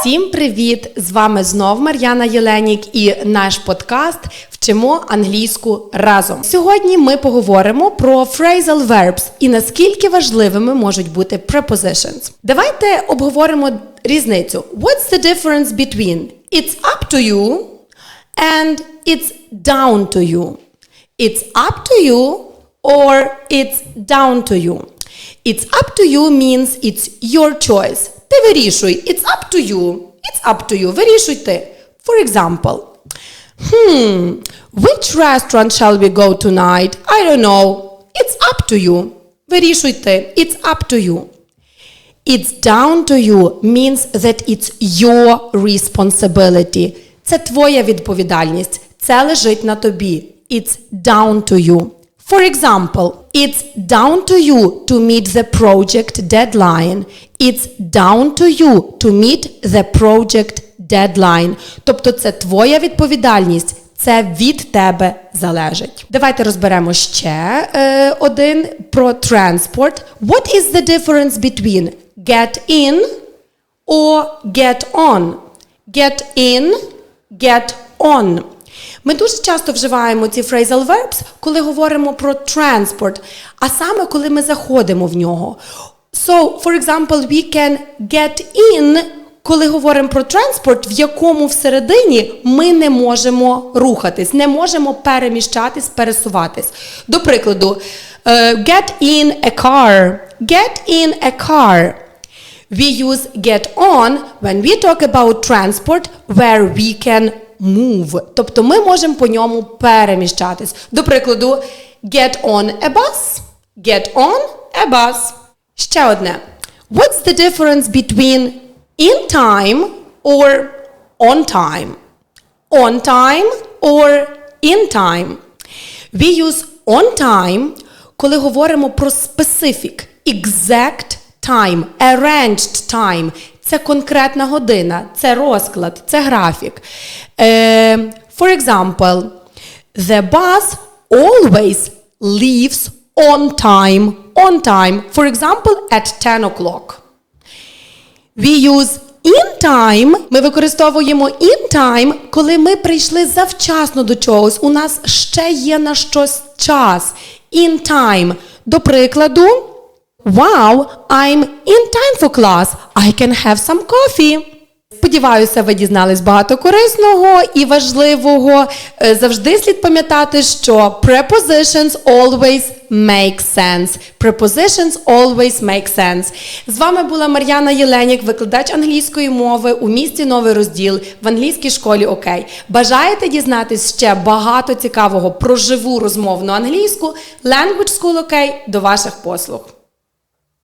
Всім привіт! З вами знов Мар'яна Єленік і наш подкаст Вчимо англійську разом. Сьогодні ми поговоримо про phrasal verbs і наскільки важливими можуть бути prepositions. Давайте обговоримо різницю. What's the difference between it's up to you and it's down to you? It's up to you or it's down to you. It's up to you means it's your choice. Ти вирішуй. It's up to you. It's up to you. Вирішуй ти. For example. Hmm, which restaurant shall we go tonight? I don't know. It's up to you. Вирішуй ти. It's up to you. It's down to you means that it's your responsibility. Це твоя відповідальність. Це лежить на тобі. It's down to you. For example, it's down to you to meet the project deadline. It's down to you to meet the project deadline. Тобто це твоя відповідальність. Це від тебе залежить. Давайте розберемо ще е, один про транспорт. What is the difference between get in or get on? Get in, get on. Ми дуже часто вживаємо ці phrasal verbs, коли говоримо про транспорт, а саме коли ми заходимо в нього. So, for example, we can get in, коли говоримо про транспорт, в якому всередині ми не можемо рухатись, не можемо переміщатись, пересуватись. До прикладу, е, get in a car. Get in a car. We use get on when we talk about transport where we can move. Тобто ми можемо по ньому переміщатись. До прикладу, get on a bus. Get on a bus. Ще одне. What's the difference between in time or on time? On time or in time? We use on time, коли говоримо про specific, exact time, arranged time. Це конкретна година, це розклад, це графік. Е, for example, the bus always leaves on time. On time. For example, at 10 o'clock. We use in time. Ми використовуємо in time, коли ми прийшли завчасно до чогось. У нас ще є на щось час. In time. До прикладу, Wow, I'm in time for class. I can have some coffee. Сподіваюся, ви дізнались багато корисного і важливого. Е, Завжди слід пам'ятати, що prepositions always make sense. Prepositions always make sense. З вами була Мар'яна Єленік, викладач англійської мови у місті Новий Розділ в англійській школі ОК. Бажаєте дізнатись ще багато цікавого про живу розмовну англійську? Language School OK до ваших послуг.